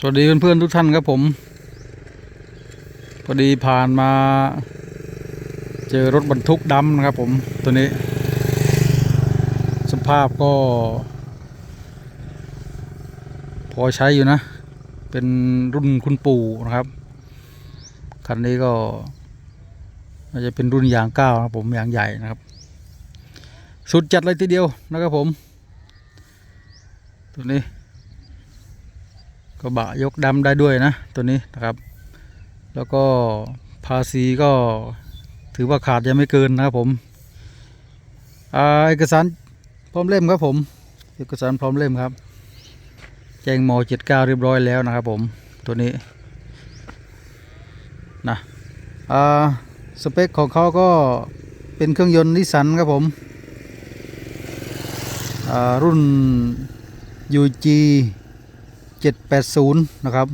สวัสดีเพื่อนๆทุกท่านครับผม พอดีผ่านมาเจอรถบรรทุกดำนะครับผมตัวนี้ สภาพก็ พอใช้อยู่นะ เป็นรุ่นคุณปู่นะครับ คันนี้ก็น่าจะเป็นรุ่นยางเก้านะผมยางใหญ่นะครับ สุดจัดเลยทีเดียวนะครับผม ตัวนี้ ระบะยกดำได้ด้วยนะตัวนี้นะครับ แล้วก็ภาษีก็ถือว่าขาดยังไม่เกินนะครับผมอเอกสารพร้อมเล่มครับผมเอกสารพร้อมเล่มครับ แจ้งมเจ็ดเรียบร้อยแล้วนะครับผมตัวนี้นะสเปคของเขาก็เป็นเครื่องยนต์นิสสันครับผมรุ่น UG 780นะครับ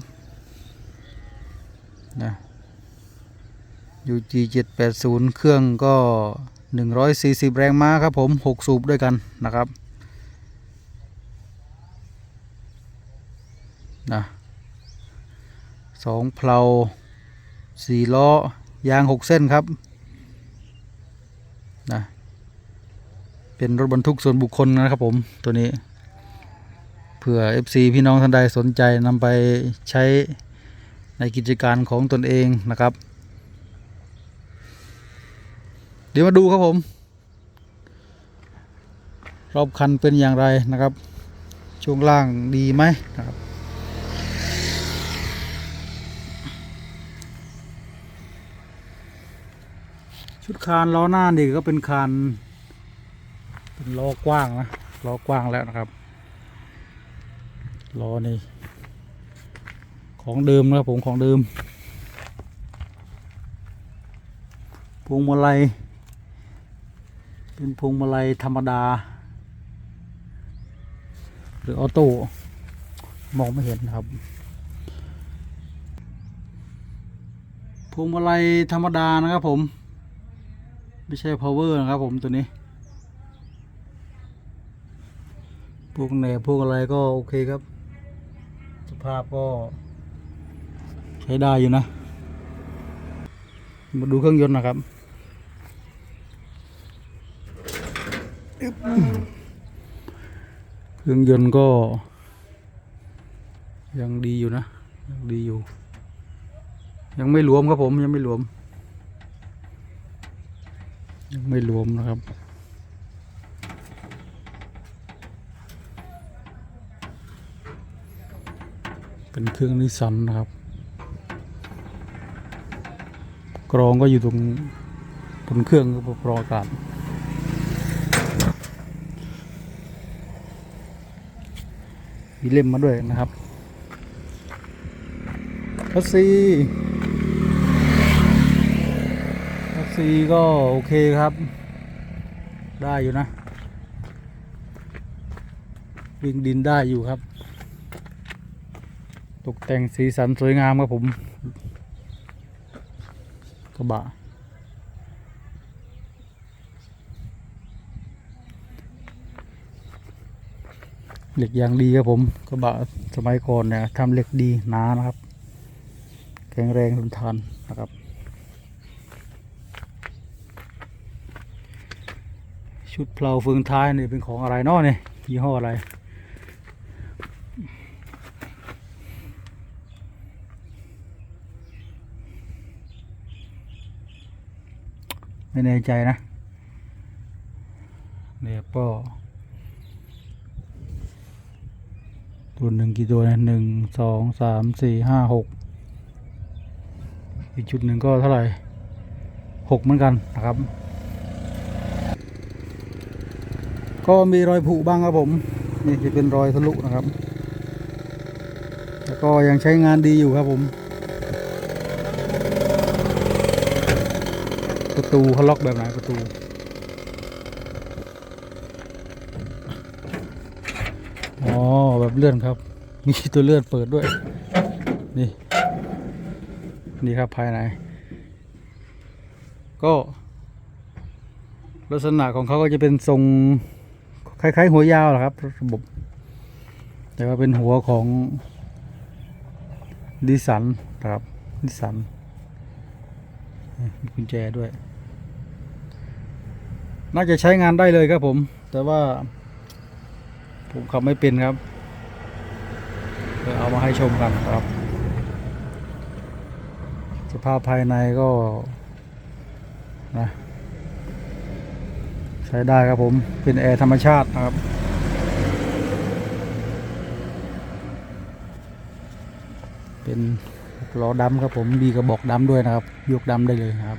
นะ UG 780 เครื่องก็ 140 แรงม้าครับผม 6 สูบด้วยกันนะครับนะสองเพลาสี่ล้อ ยาง 6 เส้นครับนะเป็นรถบรรทุกส่วนบุคคลนะครับผมตัวนี้ เผื่อ FC พี่น้องท่านใดสนใจนำไปใช้ในกิจการของตนเองนะครับ เดี๋ยวมาดูครับผม รอบคันเป็นอย่างไรนะครับ ช่วงล่างดีไหมนะครับชุดคานล้อหน้านี่ก็เป็นคานเป็นล้อกว้างนะล้อกว้างแล้วนะครับ ล้อนี่ของเดิมนะครับผมของเดิมพวงมาลัยเป็นพวงมาลัยธรรมดา หรือออโต้มองไม่เห็นครับพวงมาลัยธรรมดานะครับผม ไม่ใช่ power นะครับผมตัวนี้ พวกแหนพวกอะไรก็โอเคครับ ภาพก็ ใช้ได้อยู่นะ มาดูเครื่องยนต์นะครับ เครื่องยนต์ก็ ยังดีอยู่นะยังดีอยู่ ยังไม่รวมครับผมยังไม่รวม ยังไม่รวมนะครับ เป็นเครื่องนิสสันนะครับ กรองก็อยู่ตรงบนเครื่องก็กรองอากาศมีเล่มมาด้วยนะครับคัสซีคัสซีก็โอเคครับ ได้อยู่นะ วิ่งดินได้อยู่ครับ ตกแต่งสีสันสวยงามครับผม กระบะ เหล็กยางดีครับผม กระบะสมัยก่อนเนี่ยทำเหล็กดีหนานะครับ แข็งแรงทนทานนะครับ ชุดเพลาเฟืองท้ายนี่เป็นของอะไรนาะเนี่ยยี่ห้ออะไร ไม่แน่ใจนะเนี่ยก็ตัวหนึ่งกี่ตัวนะหนึ่งสองสามสี่ห้าหกอีกจุดหนึ่งก็เท่าไหร่หกเหมือนกันนะครับ ก็มีรอยผุบ้างครับผมนี่จะเป็นรอยทะลุนะครับแต่ก็ยังใช้งานดีอยู่ครับผม ประตูเขาล็อกแบบไหนประตูอ๋อแบบเลื่อนครับ มีตัวเลื่อนเปิดด้วย นี่ นี่ครับภายใน ก็ลักษณะของเขาก็จะเป็นทรงคล้ายๆ หัวยาวแหละครับระบบ แต่ว่าเป็นหัวของดิสันครับดิสัน กุญแจด้วย น่าจะใช้งานได้เลยครับผม แต่ว่า ผมขับไม่เป็นครับเอามาให้ชมกันครับ สภาพภายในก็นะใช้ได้ครับผม เป็นแอร์ธรรมชาตินะครับเป็น ล้อดำครับผมมีกระบอกดำด้วยนะครับ ยกดำได้เลยนะครับ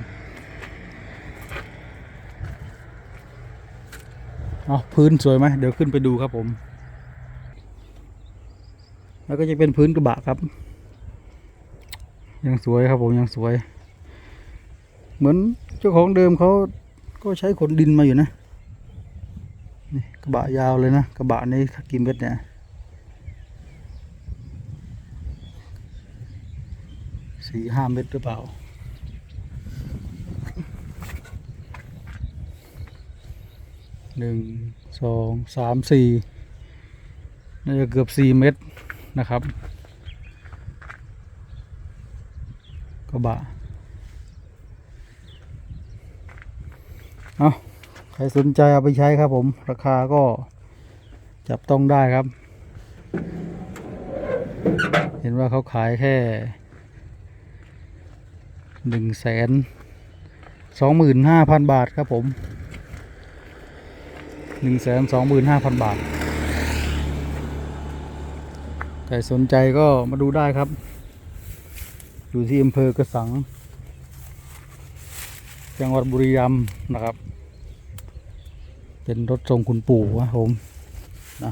เอพื้นสวยไหมเดี๋ยวขึ้นไปดูครับผม แล้วก็จะเป็นพื้นกระบะครับ ยังสวยครับผมยังสวย เหมือนเจ้าของเดิมเขาก็ใช้ขนดินมาอยู่นะนี่กระบะยาวเลยนะ กระบะนี้กี่เมตรเนี่ย สี่ห้าเมตรหรือเปล่า หนึ่งสองสามสี่น่าจะเกือบสี่เมตรนะครับ กระบะ เอาใครสนใจเอาไปใช้ครับผม ราคาก็จับต้องได้ครับ เห็นว่าเขาขายแค่ หนึ่งแสนสองหมื่นห้าพันบาทครับผมหนึ่งแสนสองหมื่นห้าพันบาท ใครสนใจก็มาดูได้ครับ อยู่ที่อำเภอกระสัง จังหวัดบุรีรัมย์นะครับ เป็นรถทรงคุณปู่ครับผมนะ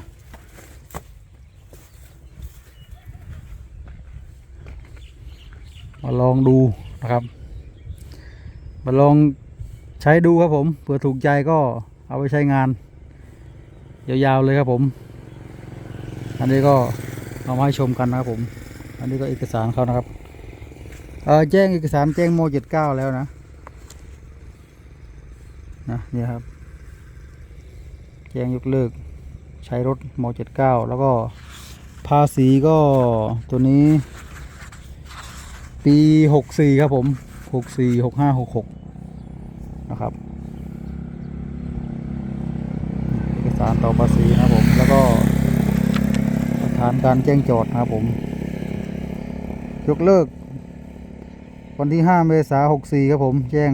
มาลองดู นะครับมาลองใช้ดูครับผมเผื่อถูกใจก็เอาไปใช้งาน ยาวๆเลยครับผม อันนี้ก็เอามาให้ชมกันนะครับผม อันนี้ก็เอกสารเขานะครับเออแจ้งเอกสารแจ้งโมเจ็ดเก้าแล้วนะนะนี่ครับ แจ้งยกเลิกใช้รถโมเจ็ดเก้าแล้วก็ภาษีก็ตัวนี้ ปีหกสี่ครับผมหกสี่หกห้าหกหกนะครับเอกสารต่อภาษีนะครับผมแล้วก็หลักฐานการแจ้งจอดนะครับผม ยกเลิก วันที่5เมษายน64ครับผมแจ้ง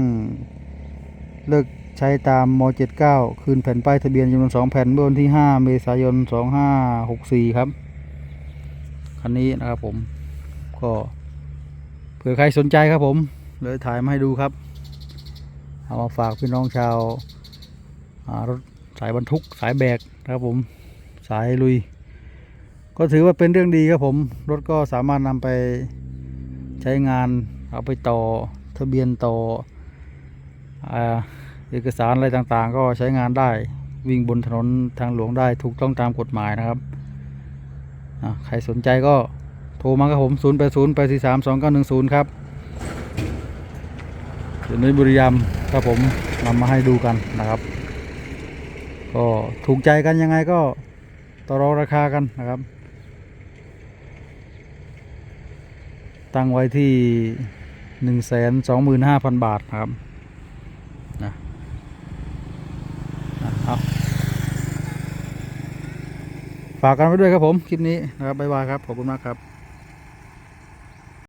เลิกใช้ตามม 79 คืนแผ่นป้ายทะเบียนจำนวน2แผ่นเมื่อวันที่ 5 เมษายน 2564 ครับ คันนี้นะครับผมก็ เผื่อใครสนใจครับผม เลยถ่ายมาให้ดูครับ เอามาฝากพี่น้องชาวรถสายบรรทุกสายแบกนะครับผมสายลุย ก็ถือว่าเป็นเรื่องดีครับผม รถก็สามารถนำไปใช้งานเอาไปต่อทะเบียนต่อเอกสารอะไรต่างๆ ก็ใช้งานได้วิ่งบนถนนทางหลวงได้ถูกต้องตามกฎหมายนะครับใครสนใจก็ โทรมาครับผม0 8 0 8 4 3 2 9 1 0 ครับอยู่ในบุรีรัมย์ครับผมนำมาให้ดูกันนะครับ ก็ถูกใจกันยังไงก็ต่อรองราคากันนะครับ ตั้งไว้ที่หนึ่งแสนสองหมื่นห้าพันบาทนะครับนะนะเอาฝากกันไว้ด้วยครับผม คลิปนี้นะครับบ๊ายบายครับ ขอบคุณมากครับ